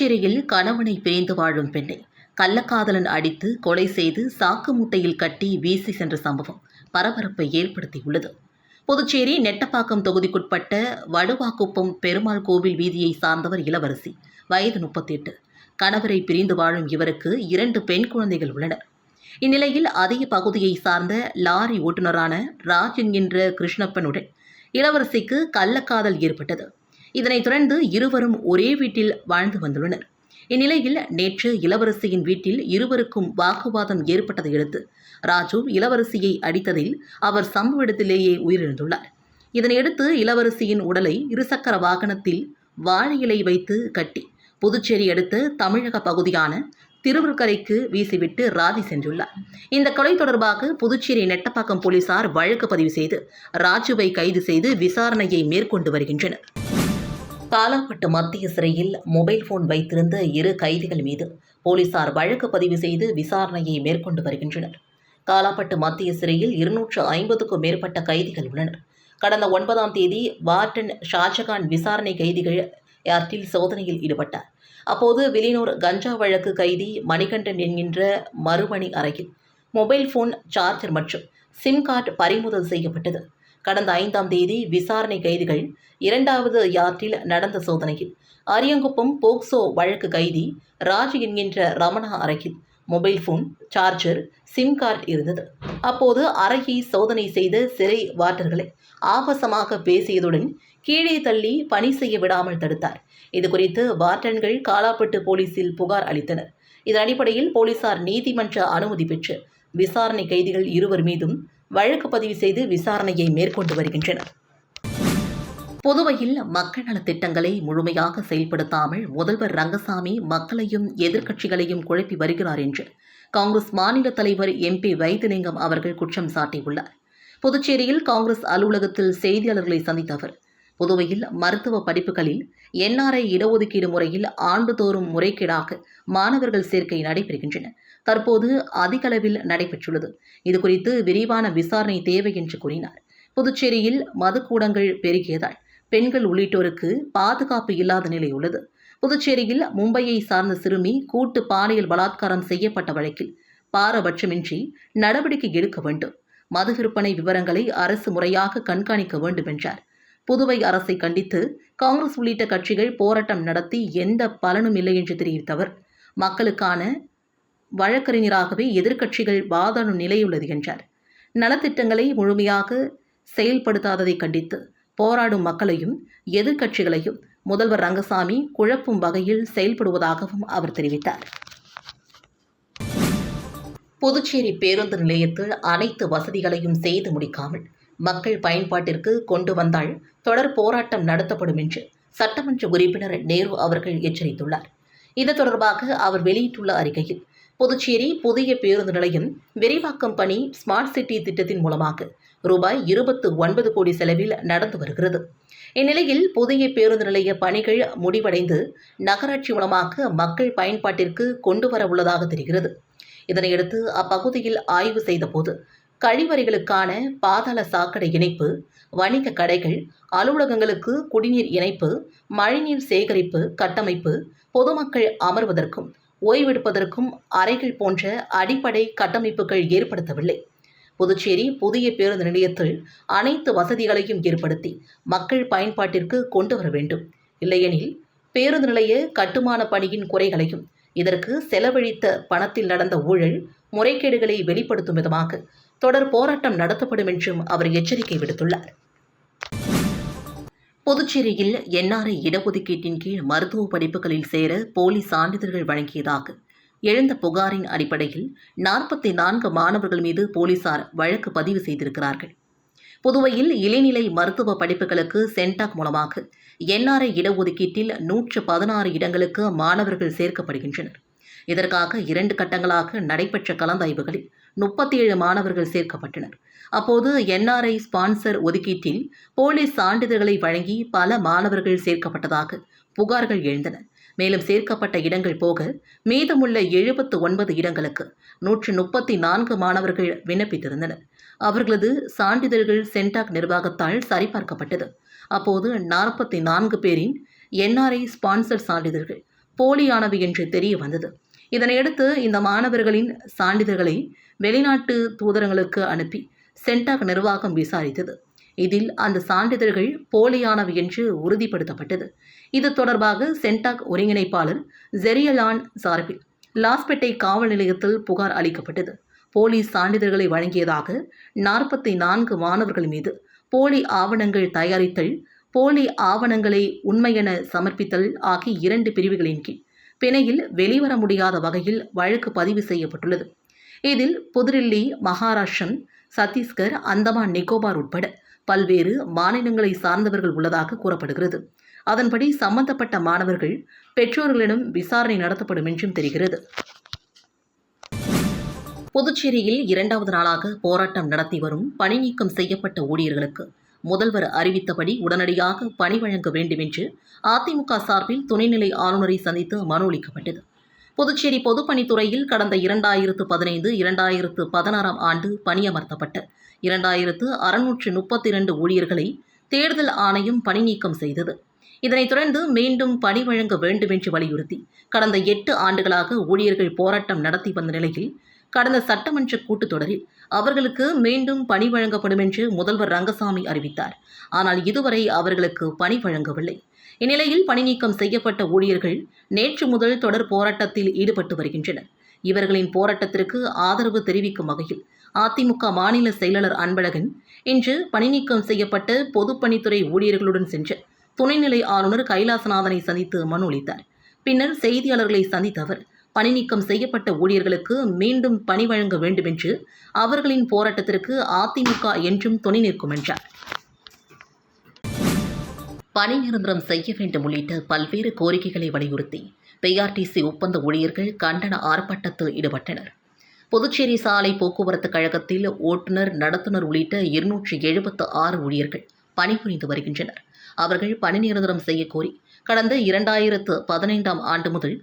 புதுச்சேரியில் கணவனை பிரிந்து வாழும் பெண்ணை கள்ளக்காதலன் அடித்து கொலை செய்து சாக்கு மூட்டையில் கட்டி வீசி சென்ற சம்பவம் பரபரப்பை ஏற்படுத்தியுள்ளது. புதுச்சேரி நெட்டப்பாக்கம் தொகுதிக்குட்பட்ட வடுவாக்குப்பம் பெருமாள் கோவில் வீதியை சார்ந்தவர் இளவரசி. வயது முப்பத்தெட்டு. கணவரை பிரிந்து வாழும் இவருக்கு இரண்டு பெண் குழந்தைகள் உள்ளனர். இந்நிலையில் அதே பகுதியை சார்ந்த லாரி ஓட்டுநரான ராஜ் என்கின்ற கிருஷ்ணப்பனுடன் இளவரசிக்கு கள்ளக்காதல் ஏற்பட்டது. இதனைத் தொடர்ந்து இருவரும் ஒரே வீட்டில் வாழ்ந்து வந்துள்ளனர். இந்நிலையில் நேற்று இளவரசியின் வீட்டில் இருவருக்கும் வாக்குவாதம் ஏற்பட்டதையடுத்து ராஜு இளவரசியை அடித்ததில் அவர் சம்பவ இடத்திலேயே உயிரிழந்துள்ளார். இதனையடுத்து இளவரசியின் உடலை இருசக்கர வாகனத்தில் வாழை இலை வைத்து கட்டி புதுச்சேரி அடுத்த தமிழக பகுதியான திருவருக்கரைக்கு வீசிவிட்டு ராதி சென்றுள்ளார். இந்த கொலை தொடர்பாக புதுச்சேரி நெட்டப்பாக்கம் போலீசார் வழக்கு பதிவு செய்து ராஜுவை கைது செய்து விசாரணையை மேற்கொண்டு வருகின்றனர். காலாப்பட்டு மத்திய சிறையில் மொபைல் போன் வைத்திருந்த இரு கைதிகள் மீது போலீசார் வழக்கு பதிவு செய்து விசாரணையை மேற்கொண்டு வருகின்றனர். காலாப்பட்டு மத்திய சிறையில் இருநூற்று ஐம்பதுக்கும் மேற்பட்ட கைதிகள் உள்ளனர். கடந்த ஒன்பதாம் தேதி வார்டன் ஷாஜகான் விசாரணை கைதிகள் யார்டில் சோதனையில் ஈடுபட்டார். அப்போது வெளியூர் கஞ்சா வழக்கு கைதி மணிகண்டன் என்கின்ற மறுமணி அறையில் மொபைல் போன் சார்ஜர் மற்றும் சிம் கார்டு பறிமுதல் செய்யப்பட்டது. கடந்த ஐந்தாம் தேதி விசாரணை கைதிகள் இரண்டாவது யார்டில் நடந்த சோதனையில். அரியங்குப்பம் போக்சோ வழக்கு கைதி ராஜ் என்கின்ற ரமணா அறையில் mobile phone charger SIM card இருந்தது. அப்போது அறையை சோதனை செய்த சிறை வார்டர்களை ஆபாசமாக பேசியதுடன் கீழே தள்ளி பணி செய்ய விடாமல் தடுத்தார். இதுகுறித்து வார்டன்கள் காலாப்பட்டு போலீசில் புகார் அளித்தனர். இதன் அடிப்படையில் போலீசார் நீதிமன்ற அனுமதி பெற்று விசாரணை கைதிகள் இருவர் மீதும் வழக்கு பதிவு செய்து விசாரணையை மேற்கொண்டு வருகின்றனர். புதுவையில் மக்கள் நலத் திட்டங்களை முழுமையாக செயல்படுத்தாமல் முதல்வர் ரங்கசாமி மக்களையும் எதிர்க்கட்சிகளையும் குழப்பி வருகிறார் என்று காங்கிரஸ் மாநில தலைவர் எம்பி வைத்திலிங்கம் அவர்கள் குற்றம் சாட்டியுள்ளார். புதுச்சேரியில் காங்கிரஸ் அலுவலகத்தில் செய்தியாளர்களை சந்தித்த அவர் புதுவையில் மருத்துவ படிப்புகளில் என்ஆர்ஐ இடஒதுக்கீடு முறையில் ஆண்டுதோறும் முறைகேடாக மாணவர்கள் சேர்க்கை நடைபெறுகின்றன. தற்போது அதிகளவில் நடைபெற்றுள்ளது. இதுகுறித்து விரிவான விசாரணை தேவை என்று கூறினார். புதுச்சேரியில் மதுக்கூடங்கள் பெருகியதால் பெண்கள் உள்ளிட்டோருக்கு பாதுகாப்பு இல்லாத நிலை உள்ளது. புதுச்சேரியில் மும்பையை சார்ந்த சிறுமி கூட்டு பாலியல் பலாத்காரம் செய்யப்பட்ட வழக்கில் பாரபட்சமின்றி நடவடிக்கை எடுக்க வேண்டும். மது விற்பனை விவரங்களை அரசு முறையாக கண்காணிக்க வேண்டும் என்றார். புதுவை அரசை கண்டித்து காங்கிரஸ் உள்ளிட்ட கட்சிகள் போராட்டம் நடத்தி எந்த பலனும் இல்லை என்று தெரிவித்தவர் மக்களுக்கான வழக்கறிஞராகவே எதிர்க்கட்சிகள் வாதாடும் நிலையுள்ளது என்றார். நலத்திட்டங்களை முழுமையாக செயல்படுத்தாததை கண்டித்து போராடும் மக்களையும் எதிர்க்கட்சிகளையும் முதல்வர் ரங்கசாமி குழப்பும் வகையில் செயல்படுவதாகவும் அவர் தெரிவித்தார். புதுச்சேரி பேருந்து நிலையத்தில் அனைத்து வசதிகளையும் செய்து முடிக்காமல் மக்கள் பயன்பாட்டிற்கு கொண்டு வந்தால் தொடர் போராட்டம் நடத்தப்படும் என்று சட்டமன்ற உறுப்பினர் நேரு அவர்கள் எச்சரித்துள்ளார். இது தொடர்பாக அவர் வெளியிட்டுள்ள அறிக்கையில் புதுச்சேரி புதிய பேருந்து நிலையம் விரிவாக்கம் பணி ஸ்மார்ட் சிட்டி திட்டத்தின் மூலமாக ரூபாய் இருபத்து ஒன்பது கோடி செலவில் நடந்து வருகிறது. இந்நிலையில் புதிய பேருந்து நிலைய பணிகள் முடிவடைந்து நகராட்சி மூலமாக மக்கள் பயன்பாட்டிற்கு கொண்டு வர உள்ளதாக தெரிகிறது. இதனையடுத்து அப்பகுதியில் ஆய்வு செய்தபோது கழிவறைகளுக்கான பாதாள சாக்கடை இணைப்பு வணிக கடைகள் அலுவலகங்களுக்கு குடிநீர் இணைப்பு மழைநீர் சேகரிப்பு கட்டமைப்பு பொதுமக்கள் அமர்வதற்கும் ஓய்வெடுப்பதற்கும் அறைகள் போன்ற அடிப்படை கட்டமைப்புகள் ஏற்படுத்தவில்லை. புதுச்சேரி புதிய பேருந்து நிலையத்தில் அனைத்து வசதிகளையும் ஏற்படுத்தி மக்கள் பயன்பாட்டிற்கு கொண்டு வர வேண்டும். இல்லையெனில் பேருந்து நிலைய கட்டுமான பணியின் குறைகளையும் இதற்கு செலவழித்த பணத்தில் நடந்த ஊழல் முறைகேடுகளை வெளிப்படுத்தும் விதமாக தொடர் போராட்டம் நடத்தப்படும் என்றும் அவர் எச்சரிக்கை விடுத்துள்ளார். புதுச்சேரியில் என்ஆர்ஐ இடஒதுக்கீட்டின் கீழ் மருத்துவ படிப்புகளில் சேர போலி சான்றிதழ்கள் வழங்கியதாக எழுந்த புகாரின் அடிப்படையில் நாற்பத்தி நான்கு மாணவர்கள் மீது போலீசார் வழக்கு பதிவு செய்திருக்கிறார்கள். புதுவையில் இளநிலை மருத்துவ படிப்புகளுக்கு சென்டாக் மூலமாக என்ஆர்ஐ இடஒதுக்கீட்டில் நூற்று பதினாறு இடங்களுக்கு மாணவர்கள் சேர்க்கப்படுகின்றனர். இதற்காக இரண்டு கட்டங்களாக நடைபெற்ற கலந்தாய்வுகளில் முப்பத்தி ஏழு மாணவர்கள் சேர்க்கப்பட்டனர். அப்போது என்ஆர்ஐ ஸ்பான்சர் ஒதுக்கீட்டில் போலீஸ் சான்றிதழ்களை வழங்கி பல மாணவர்கள் சேர்க்கப்பட்டதாக புகார்கள் எழுந்தன. மேலும் சேர்க்கப்பட்ட இடங்கள் போக மீதமுள்ள எழுபத்து ஒன்பது இடங்களுக்கு நூற்று முப்பத்தி நான்கு மாணவர்கள் விண்ணப்பித்திருந்தனர். அவர்களது சான்றிதழ்கள் சென்டாக் நிர்வாகத்தால் சரிபார்க்கப்பட்டது. அப்போது நாற்பத்தி நான்கு பேரின் என்ஆர்ஐ ஸ்பான்சர் சான்றிதழ்கள் போலியானவை என்று தெரிய வந்தது. இதனையடுத்து இந்த மாணவர்களின் சான்றிதழ்களை வெளிநாட்டு தூதரங்களுக்கு அனுப்பி சென்டாக் நிர்வாகம் விசாரித்தது. இதில் அந்த சான்றிதழ்கள் போலியானவை என்று உறுதிப்படுத்தப்பட்டது. இது தொடர்பாக சென்டாக் ஒருங்கிணைப்பாளர் ஜெரியலான் சார்பில் லாஸ்பேட்டை காவல் நிலையத்தில் புகார் அளிக்கப்பட்டது. போலீஸ் சான்றிதழ்களை வழங்கியதாக நாற்பத்தி நான்கு மாணவர்கள் மீது போலி ஆவணங்கள் தயாரித்தல் போலி ஆவணங்களை உண்மையென சமர்ப்பித்தல் ஆகிய இரண்டு பிரிவுகளின் கீழ் பிணையில் வெளிவர முடியாத வகையில் வழக்கு பதிவு செய்யப்பட்டுள்ளது. இதில் புதுடில்லி மகாராஷ்டிரன் சத்தீஸ்கர் அந்தமான் நிக்கோபார் உட்பட பல்வேறு மாநிலங்களை சார்ந்தவர்கள் உள்ளதாக கூறப்படுகிறது. அதன்படி சம்பந்தப்பட்ட மாணவர்கள் பெற்றோர்களிடம் விசாரணை நடத்தப்படும் என்றும் தெரிகிறது. புதுச்சேரியில் இரண்டாவது நாளாக போராட்டம் நடத்தி வரும் பணி நீக்கம் செய்யப்பட்ட ஊழியர்களுக்கு முதல்வர் அறிவித்தபடி உடனடியாக பணி வழங்க வேண்டும் என்று அதிமுக சார்பில் துணைநிலை ஆளுநரை சந்தித்து மனு அளிக்கப்பட்டது. புதுச்சேரி பொதுப்பணித்துறையில் கடந்த இரண்டாயிரத்து பதினைந்து இரண்டாயிரத்து பதினாறாம் ஆண்டு பணியமர்த்தப்பட்ட இரண்டாயிரத்து அறுநூற்று முப்பத்தி இரண்டு ஊழியர்களை தேர்தல் ஆணையம் பணி நீக்கம் செய்தது. இதனைத் தொடர்ந்து மீண்டும் பணி வழங்க வேண்டும் என்று வலியுறுத்தி கடந்த எட்டு ஆண்டுகளாக ஊழியர்கள் போராட்டம் நடத்தி வந்த நிலையில் கடந்த சட்டமன்ற கூட்டத்தொடரில் அவர்களுக்கு மீண்டும் பணி வழங்கப்படும் என்று முதல்வர் ரங்கசாமி அறிவித்தார். ஆனால் இதுவரை அவர்களுக்கு பணி வழங்கவில்லை. இந்நிலையில் பணிநீக்கம் செய்யப்பட்ட ஊழியர்கள் நேற்று முதல் தொடர் போராட்டத்தில் ஈடுபட்டு வருகின்றனர். இவர்களின் போராட்டத்திற்கு ஆதரவு தெரிவிக்கும் வகையில் அதிமுக மாநில செயலாளர் அன்பழகன் இன்று பணிநீக்கம் செய்யப்பட்ட பொதுப்பணித்துறை ஊழியர்களுடன் சென்று துணைநிலை ஆளுநர் கைலாசநாதனை சந்தித்து மனு அளித்தார். பின்னர் செய்தியாளர்களை சந்தித்த அவர் பணிநீக்கம் செய்யப்பட்ட ஊழியர்களுக்கு மீண்டும் பணி வழங்க வேண்டும் என்று அவர்களின் போராட்டத்திற்கு அதிமுக என்றும் துணை நிற்கும் என்றார். பணி நிரந்தரம் செய்ய வேண்டும் உள்ளிட்ட பல்வேறு கோரிக்கைகளை வலியுறுத்தி பிஆர்டிசி ஒப்பந்த ஊழியர்கள் கண்டன ஆர்ப்பாட்டத்தில் ஈடுபட்டனர். புதுச்சேரி சாலை போக்குவரத்து கழகத்தில் ஓட்டுநர் நடத்துனர் உள்ளிட்ட இருநூற்றி எழுபத்து ஆறு ஊழியர்கள் பணிபுரிந்து வருகின்றனர். அவர்கள் பணி நிரந்தரம் செய்ய கோரி கடந்த இரண்டாயிரத்து பதினைந்தாம் ஆண்டு முதல்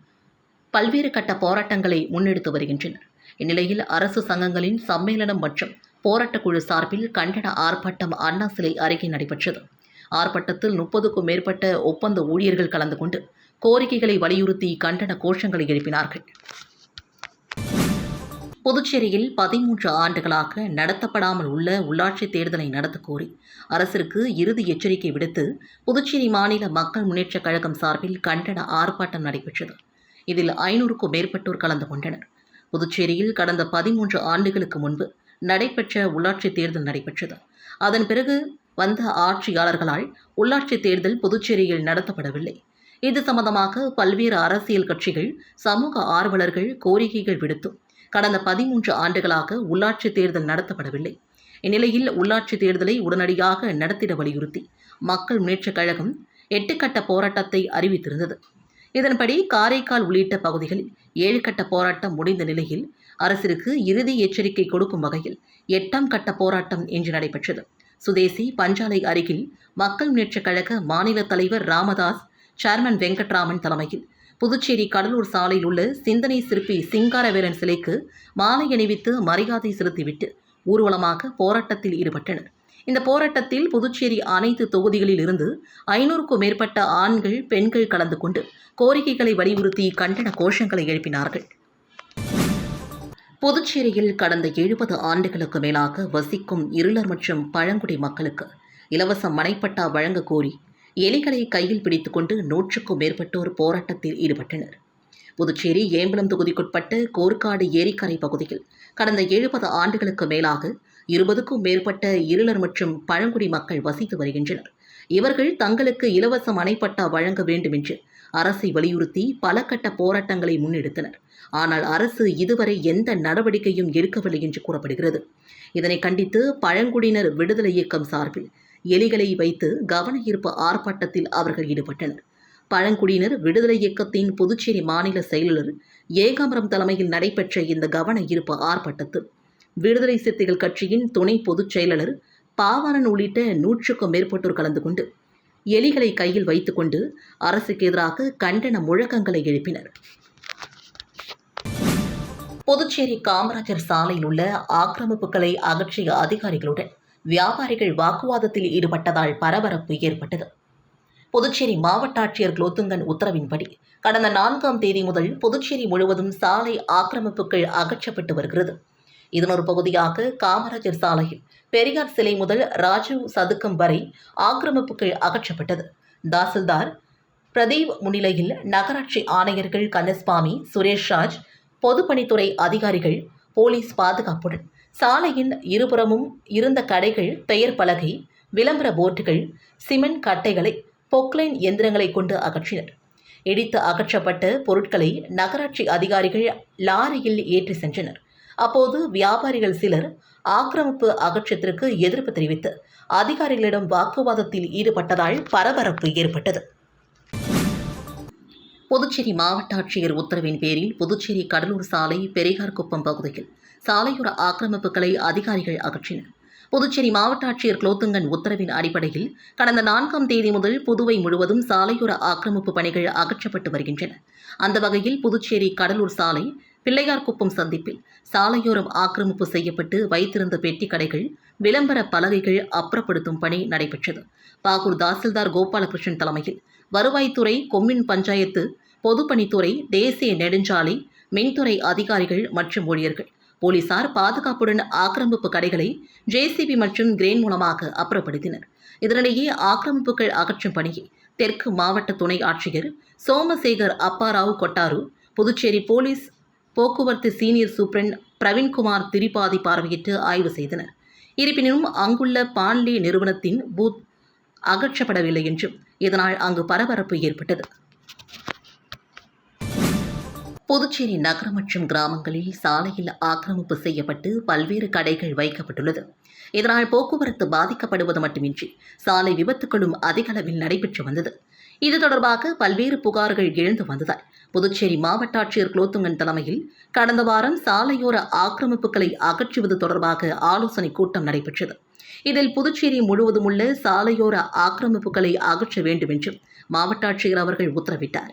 பல்வேறு கட்ட போராட்டங்களை முன்னெடுத்து வருகின்றனர். இந்நிலையில் அரசு சங்கங்களின் சம்மேளனம் மற்றும் போராட்டக் குழு சார்பில் கண்டன ஆர்ப்பாட்டம் அண்ணா சிலை அருகே நடைபெற்றது. ஆர்ப்பாட்டத்தில் முப்பதுக்கும் மேற்பட்ட ஒப்பந்த ஊழியர்கள் கலந்து கொண்டு கோரிக்கைகளை வலியுறுத்தி கண்டன கோஷங்களை எழுப்பினார்கள். புதுச்சேரியில் பதிமூன்று ஆண்டுகளாக நடத்தப்படாமல் உள்ள உள்ளாட்சி தேர்தலை நடத்த கோரி அரசிற்கு இறுதி எச்சரிக்கை விடுத்து புதுச்சேரி மாநில மக்கள் முன்னேற்றக் கழகம் சார்பில் கண்டன ஆர்ப்பாட்டம் நடைபெற்றது. இதில் ஐநூறுக்கும் மேற்பட்டோர் கலந்து கொண்டனர். புதுச்சேரியில் கடந்த பதிமூன்று ஆண்டுகளுக்கு முன்பு நடைபெற்ற உள்ளாட்சி தேர்தல் நடைபெற்றது. அதன் பிறகு வந்த ஆட்சியாளர்களால் உள்ளாட்சி தேர்தல் புதுச்சேரியில் நடத்தப்படவில்லை. இது சம்பந்தமாக பல்வேறு அரசியல் கட்சிகள் சமூக ஆர்வலர்கள் கோரிக்கைகள் விடுத்தும் கடந்த பதிமூன்று ஆண்டுகளாக உள்ளாட்சி தேர்தல் நடத்தப்படவில்லை. இந்நிலையில் உள்ளாட்சி தேர்தலை உடனடியாக நடத்திட வலியுறுத்தி மக்கள் முன்னேற்றக் கழகம் எட்டு கட்ட போராட்டத்தை அறிவித்திருந்தது. இதன்படி காரைக்கால் உள்ளிட்ட பகுதிகளில் ஏழு கட்ட போராட்டம் முடிந்த நிலையில் அரசிற்கு இறுதி எச்சரிக்கை கொடுக்கும் வகையில் எட்டாம் கட்ட போராட்டம் இன்று நடைபெற்றது. சுதேசி பஞ்சாலை அருகில் மக்கள் முன்னேற்றக் கழக மாநில தலைவர் ராமதாஸ் சேர்மன் வெங்கட்ராமன் தலைமையில் புதுச்சேரி கடலூர் சாலையில் உள்ள சிந்தனை சிற்பி சிங்காரவேலன் சிலைக்கு மாலை அணிவித்து மரியாதை செலுத்திவிட்டு ஊர்வலமாக போராட்டத்தில் ஈடுபட்டனர். இந்த போராட்டத்தில் புதுச்சேரி அனைத்து தொகுதிகளில் இருந்து ஐநூறுக்கும் மேற்பட்ட ஆண்கள் பெண்கள் கலந்து கொண்டு கோரிக்கைகளை வலியுறுத்தி கண்டன கோஷங்களை எழுப்பினார்கள். புதுச்சேரியில் கடந்த எழுபது ஆண்டுகளுக்கு மேலாக வசிக்கும் இருளர் மற்றும் பழங்குடி மக்களுக்கு இலவச மனைப்பட்டா வழங்க கோரி எலிகளை கையில் பிடித்துக்கொண்டு நூற்றுக்கும் மேற்பட்டோர் போராட்டத்தில் ஈடுபட்டனர். புதுச்சேரி ஏம்பலம் தொகுதிக்குட்பட்ட கோர்க்காடு ஏரிக்கரை பகுதியில் கடந்த எழுபது ஆண்டுகளுக்கு மேலாக இருபதுக்கும் மேற்பட்ட இருளர் மற்றும் பழங்குடி மக்கள் வசித்து வருகின்றனர். இவர்கள் தங்களுக்கு இலவச மனைப்பட்டா வழங்க வேண்டும் என்று அரசை வலியுறுத்தி பல கட்ட போராட்டங்களை முன்னெடுத்தனர். ஆனால் அரசு இதுவரை எந்த நடவடிக்கையும் எடுக்கவில்லை என்று கூறப்படுகிறது. இதனை கண்டித்து பழங்குடியினர் விடுதலை இயக்கம் சார்பில் எலிகளை வைத்து கவன ஈர்ப்பு ஆர்ப்பாட்டத்தில் அவர்கள் ஈடுபட்டனர். பழங்குடியினர் விடுதலை இயக்கத்தின் புதுச்சேரி மாநில செயலாளர் ஏகாம்பரம் தலைமையில் நடைபெற்ற இந்த கவன ஈர்ப்பு ஆர்ப்பாட்டத்தில் விடுதலை சிறுத்தைகள் கட்சியின் துணை பொதுச் செயலாளர் பாவாணன் உள்ளிட்ட நூற்றுக்கும் மேற்பட்டோர் கலந்து கொண்டு எலிகளை கையில் வைத்துக்கொண்டு அரசுக்கு எதிராக கண்டன முழக்கங்களை எழுப்பினர். புதுச்சேரி காமராஜர் சாலையில் உள்ள ஆக்கிரமிப்புகளை அகற்றிய அதிகாரிகளுடன் வியாபாரிகள் வாக்குவாதத்தில் ஈடுபட்டதால் பரபரப்பு ஏற்பட்டது. புதுச்சேரி மாவட்ட ஆட்சியர் குலோத்துங்கன் உத்தரவின்படி கடந்த நான்காம் தேதி முதல் புதுச்சேரி முழுவதும் சாலை ஆக்கிரமிப்புகள் அகற்றப்பட்டு வருகிறது. இதன் ஒரு பகுதியாக காமராஜர் சாலையில் பெரியார் சிலை முதல் ராஜீவ் சதுக்கம் வரை ஆக்கிரமிப்புகள் அகற்றப்பட்டது. தாசில்தார் பிரதீப் முன்னிலையில் நகராட்சி ஆணையர்கள் கண்ணஸ்வாமி சுரேஷ் ராஜ் பொதுப்பணித்துறை அதிகாரிகள் போலீஸ் பாதுகாப்புடன் சாலையின் இருபுறமும் இருந்த கடைகள் பெயர் பலகை விளம்பர போர்டுகள் சிமெண்ட் கட்டைகளை பொக்லைன் எந்திரங்களை கொண்டு அகற்றினர். இடித்து அகற்றப்பட்ட பொருட்களை நகராட்சி அதிகாரிகள் லாரியில் ஏற்றி சென்றனர். அப்போது வியாபாரிகள் சிலர் ஆக்கிரமிப்பு அகற்றத்திற்கு எதிர்ப்பு தெரிவித்து அதிகாரிகளிடம் வாக்குவாதத்தில் ஈடுபட்டதால் பரபரப்பு ஏற்பட்டது. புதுச்சேரி மாவட்ட ஆட்சியர் உத்தரவின் பேரில் புதுச்சேரி கடலூர் சாலை பெரியார்குப்பம் பகுதியில் சாலையோர ஆக்கிரமிப்புகளை அதிகாரிகள் அகற்றினர். புதுச்சேரி மாவட்ட ஆட்சியர் குலோத்துங்கன் உத்தரவின் அடிப்படையில் கடந்த நான்காம் தேதி முதல் புதுவை முழுவதும் சாலையோர ஆக்கிரமிப்பு பணிகள் அகற்றப்பட்டு வருகின்றன. அந்த வகையில் புதுச்சேரி கடலூர் சாலை பிள்ளையார்குப்பம் சந்திப்பில் சாலையோரம் ஆக்கிரமிப்பு செய்யப்பட்டு வைத்திருந்த பெட்டி கடைகள் விளம்பர பலகைகள் அப்புறப்படுத்தும் பணி நடைபெற்றது. பாகூர் தாசில்தார் கோபாலகிருஷ்ணன் தலைமையில் வருவாய்த்துறை கொம்மின் பஞ்சாயத்து பொதுப்பணித்துறை தேசிய நெடுஞ்சாலை மின்துறை அதிகாரிகள் மற்றும் ஊழியர்கள். போலீசார் பாதுகாப்புடன் ஆக்கிரமிப்பு கடைகளை ஜேசிபி மற்றும் கிரேன் மூலமாக அப்புறப்படுத்தினர். இதனிடையே ஆக்கிரமிப்புகள் அகற்றும் பணியை தெற்கு மாவட்ட துணை ஆட்சியர் சோமசேகர் அப்பாராவ் கொட்டாரு புதுச்சேரி போலீஸ் போக்குவரத்து சீனியர் சூப்பரண்ட் பிரவீன்குமார் திரிபாதி பார்வையிட்டு ஆய்வு செய்தனர். இருப்பினும் அங்குள்ள பான்லே நிறுவனத்தின் பூத் அகற்றப்படவில்லை என்றும் இதனால் அங்கு பரபரப்பு ஏற்பட்டது. புதுச்சேரி நகரம் மற்றும் கிராமங்களில் சாலையில் ஆக்கிரமிப்பு செய்யப்பட்டு பல்வேறு கடைகள் வைக்கப்பட்டுள்ளது. இதனால் போக்குவரத்து பாதிக்கப்படுவது மட்டுமின்றி சாலை விபத்துகளும் அதிக அளவில் நடைபெற்று வந்தது. இது தொடர்பாக பல்வேறு புகார்கள் எழுந்து வந்ததால் புதுச்சேரி மாவட்ட ஆட்சியர் குலோத்துங்கன் தலைமையில் கடந்த வாரம் சாலையோர ஆக்கிரமிப்புகளை அகற்றுவது தொடர்பாக ஆலோசனை கூட்டம் நடைபெற்றது. இதில் புதுச்சேரி முழுவதும் உள்ள சாலையோர ஆக்கிரமிப்புகளை அகற்ற வேண்டும் என்றும் மாவட்ட ஆட்சியர் அவர்கள் உத்தரவிட்டார்.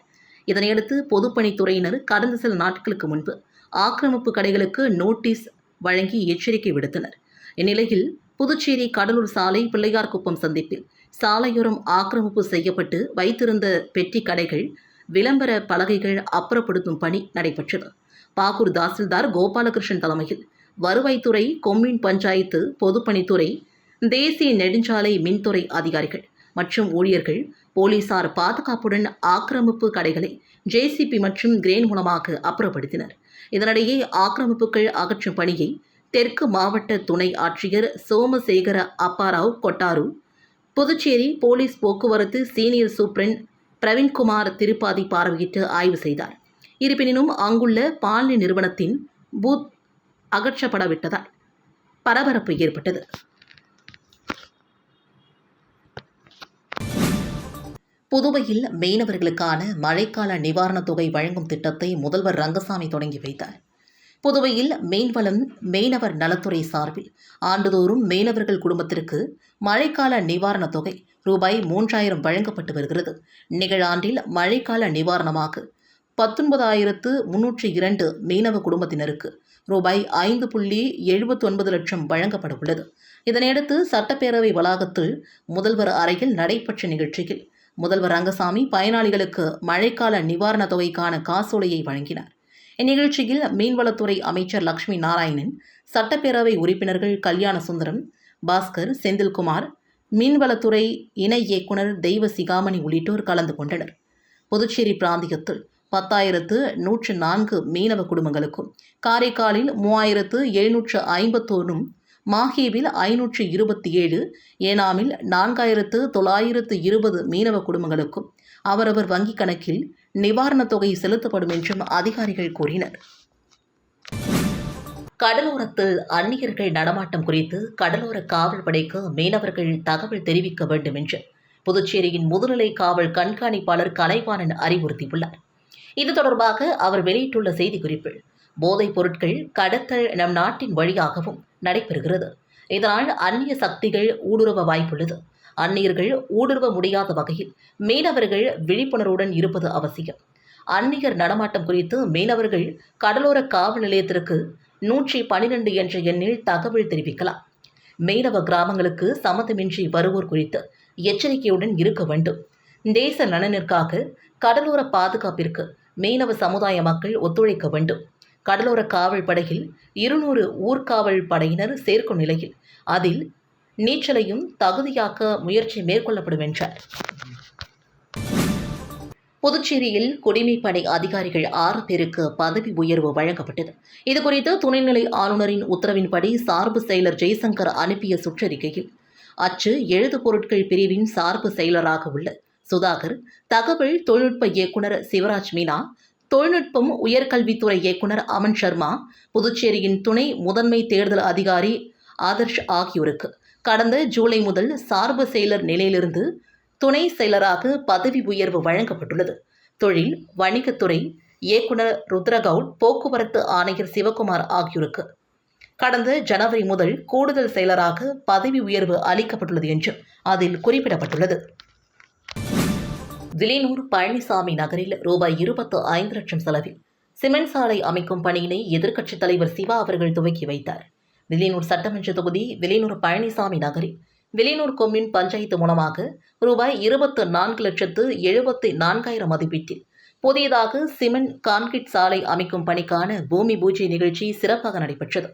இதனையடுத்து பொதுப்பணித்துறையினர் கடந்த சில நாட்களுக்கு முன்பு ஆக்கிரமிப்பு கடைகளுக்கு நோட்டீஸ் வழங்கி எச்சரிக்கை விடுத்தனர். இந்நிலையில் புதுச்சேரி கடலூர் சாலை பிள்ளையார்குப்பம் சந்திப்பில் சாலையோரம் ஆக்கிரமிப்பு செய்யப்பட்டு வைத்திருந்த பெட்டி கடைகள் விளம்பர பலகைகள் அப்புறப்படுத்தும் பணி நடைபெற்றது. பாகூர் தாசில்தார் கோபாலகிருஷ்ணன் தலைமையில் வருவாய்த்துறை கொம்மின் பஞ்சாயத்து பொதுப்பணித்துறை தேசிய நெடுஞ்சாலை மின்துறை அதிகாரிகள் மற்றும் ஊழியர்கள் போலீசார் பாதுகாப்புடன் ஆக்கிரமிப்பு கடைகளை ஜேசிபி மற்றும் கிரேன் மூலமாக அப்புறப்படுத்தினர். இதனிடையே ஆக்கிரமிப்புகள் அகற்றும் பணியை தெற்கு மாவட்ட துணை ஆட்சியர் சோமசேகர அப்பாராவ் கொட்டாரு புதுச்சேரி போலீஸ் போக்குவரத்து சீனியர் சூப்ரண்ட் பிரவீன்குமார் திருப்பாதி பார்வையிட்டு ஆய்வு செய்தார். இருப்பினும் அங்குள்ள பாலி நிறுவனத்தின் பூத் அகற்றப்படவிட்டதால் பரபரப்பு ஏற்பட்டது. புதுவையில் மீனவர்களுக்கான மழைக்கால நிவாரணத் தொகை வழங்கும் திட்டத்தை முதல்வர் ரங்கசாமி தொடங்கி வைத்தார். புதுவையில் மீன்வளம் மீனவர் நலத்துறை சார்பில் ஆண்டுதோறும் மீனவர்கள் குடும்பத்திற்கு மழைக்கால நிவாரணத் தொகை ரூபாய் மூன்றாயிரம் வழங்கப்பட்டு வருகிறது. நிகழாண்டில் மழைக்கால நிவாரணமாக பத்தொன்பதாயிரத்து முன்னூற்றி இரண்டு மீனவ குடும்பத்தினருக்கு ரூபாய் ஐந்து புள்ளி எழுபத்தொன்பது லட்சம் வழங்கப்பட உள்ளது. இதனையடுத்து சட்டப்பேரவை வளாகத்தில் முதல்வர் அறையில் நடைபெற்ற நிகழ்ச்சியில் முதல்வர் ரங்கசாமி பயனாளிகளுக்கு மழைக்கால நிவாரணத் தொகைக்கான காசோலையை வழங்கினார். இந்நிகழ்ச்சியில் மீன்வளத்துறை அமைச்சர் லட்சுமி நாராயணன் சட்டப்பேரவை உறுப்பினர்கள் கல்யாண சுந்தரம் பாஸ்கர் செந்தில்குமார் மீன்வளத்துறை இணை இயக்குனர் தெய்வ சிகாமணி உள்ளிட்டோர் கலந்து கொண்டனர். புதுச்சேரி பிராந்தியத்தில் பத்தாயிரத்து நூற்று நான்கு மீனவ குடும்பங்களுக்கும் காரைக்காலில் மூவாயிரத்து எழுநூற்று ஐம்பத்தோரும் மாஹேவில் ஐநூற்று இருபத்தி ஏழு ஏனாமில் நான்காயிரத்து தொள்ளாயிரத்து இருபது மீனவ குடும்பங்களுக்கும் அவரவர் வங்கிக் கணக்கில் நிவாரணத் தொகை செலுத்தப்படும் என்றும் அதிகாரிகள் கூறினர். கடலோரத்தில் அந்நியர்கள் நடமாட்டம் குறித்து கடலோர காவல் படைக்கு மீனவர்கள் தகவல் தெரிவிக்க வேண்டும் என்று புதுச்சேரியின் முதுநிலை காவல் கண்காணிப்பாளர் கலைவாணன் அறிவுறுத்தியுள்ளார். இது தொடர்பாக அவர் வெளியிட்டுள்ள செய்திக்குறிப்பில் போதைப் பொருட்கள் கடத்தல் நம் நாட்டின் வழியாகவும் நடைபெறுகிறது. இதனால் அந்நிய சக்திகள் ஊடுருவ வாய்ப்புள்ளது. அந்நியர்கள் ஊடுருவ முடியாத வகையில் மீனவர்கள் விழிப்புணர்வுடன் இருப்பது அவசியம். அந்நியர் நடமாட்டம் குறித்து மீனவர்கள் கடலோர காவல் நிலையத்திற்கு நூற்றி பனிரெண்டு என்ற எண்ணில் தகவல் தெரிவிக்கலாம். மீனவ கிராமங்களுக்கு சம்மதமின்றி வருவோர் குறித்து எச்சரிக்கையுடன் இருக்க வேண்டும். தேச நலனிற்காக கடலோர பாதுகாப்பிற்கு மீனவ சமுதாய மக்கள் ஒத்துழைக்க வேண்டும். கடலோர காவல் படையில் இருநூறு ஊர்காவல் படையினர் சேர்க்கும் நிலையில் அதில் நீச்சலையும் தகுதியாக்க முயற்சி மேற்கொள்ளப்படும் என்றார். புதுச்சேரியில் குடிமைப்படை அதிகாரிகள் ஆறு பேருக்கு பதவி உயர்வு வழங்கப்பட்டது. இதுகுறித்து துணைநிலை ஆளுநரின் உத்தரவின்படி சார்பு செயலர் ஜெய்சங்கர் அனுப்பிய சுற்றறிக்கையில் அச்சு எழுது பொருட்கள் பிரிவின் சார்பு செயலராக உள்ள சுதாகர் தகவல் தொழில்நுட்ப இயக்குனர் சிவராஜ் மீனா தொழில்நுட்பம் உயர்கல்வித்துறை இயக்குனர் அமன் சர்மா புதுச்சேரியின் துணை முதன்மை தேர்தல் அதிகாரி ஆதர்ஷ் ஆகியோருக்கு கடந்த ஜூலை முதல் சார்பு செயலர் நிலையிலிருந்து துணை செயலராக பதவி உயர்வு வழங்கப்பட்டுள்ளது. தொழில் வணிகத்துறை இயக்குனர் ருத்ரகவுட் போக்குவரத்து ஆணையர் சிவகுமார் ஆகியோருக்கு கடந்த ஜனவரி முதல் கூடுதல் செயலராக பதவி உயர்வு அளிக்கப்பட்டுள்ளது என்றும் அதில் குறிப்பிடப்பட்டுள்ளது. விலைநூர் பழனிசாமி நகரில் ரூபாய் இருபத்து ஐந்து லட்சம் செலவில் சிமெண்ட் சாலை அமைக்கும் பணியினை எதிர்க்கட்சித் தலைவர் சிவா அவர்கள் துவக்கி வைத்தார். வெளியனூர் சட்டமன்ற தொகுதி வெளியனூர் பழனிசாமி நகரில் வெளியனூர் கொம்யூன் பஞ்சாயத்து மூலமாக ரூபாய் இருபத்து நான்கு லட்சத்து எழுபத்தி நான்காயிரம் மதிப்பீட்டில். புதியதாக சிமெண்ட் கான்கிரீட் சாலை அமைக்கும் பணிக்கான பூமி பூஜை நிகழ்ச்சி சிறப்பாக நடைபெற்றது.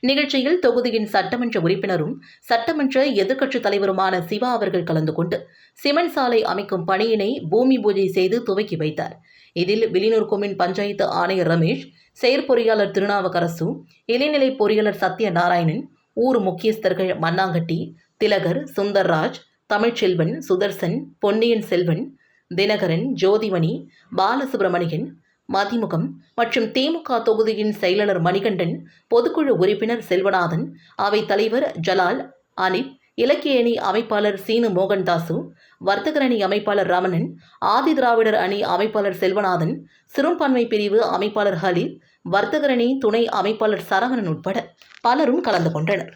நிகழ்ச்சியில் தொகுதியின் சட்டமன்ற உறுப்பினரும் சட்டமன்ற எதிர்க்கட்சித் தலைவருமான சிவா அவர்கள் கலந்து கொண்டு சிமெண்ட் சாலை அமைக்கும் பணியினை பூமி பூஜை செய்து துவக்கி வைத்தார். இதில் வெளியூர் கொம்யூன் பஞ்சாயத்து ஆணையர் ரமேஷ் செயற்பொறியாளர் திருநாவுக்கரசு இளைநிலை பொறியாளர் சத்யநாராயணன் ஊர் முக்கியஸ்தர்கள் மண்ணாங்கட்டி திலகர் சுந்தர்ராஜ் தமிழ்ச்செல்வன் சுதர்சன் பொன்னியின் செல்வன் தினகரன் ஜோதிமணி பாலசுப்ரமணியன் மதிமுகம் மற்றும் திமுக தொகுதியின் செயலாளர் மணிகண்டன் பொதுக்குழு உறுப்பினர் செல்வநாதன் அவைத் தலைவர் ஜலால் அனிப் இலக்கிய அணி அமைப்பாளர் சீனு மோகன்தாசு வர்த்தகர் அணி அமைப்பாளர் ரமணன் ஆதி திராவிடர் அணி அமைப்பாளர் செல்வநாதன் சிறுபான்மை பிரிவு அமைப்பாளர் ஹலீல் வர்த்தகர் அணி துணை அமைப்பாளர் சரவணன் உட்பட பலரும் கலந்து கொண்டனர்.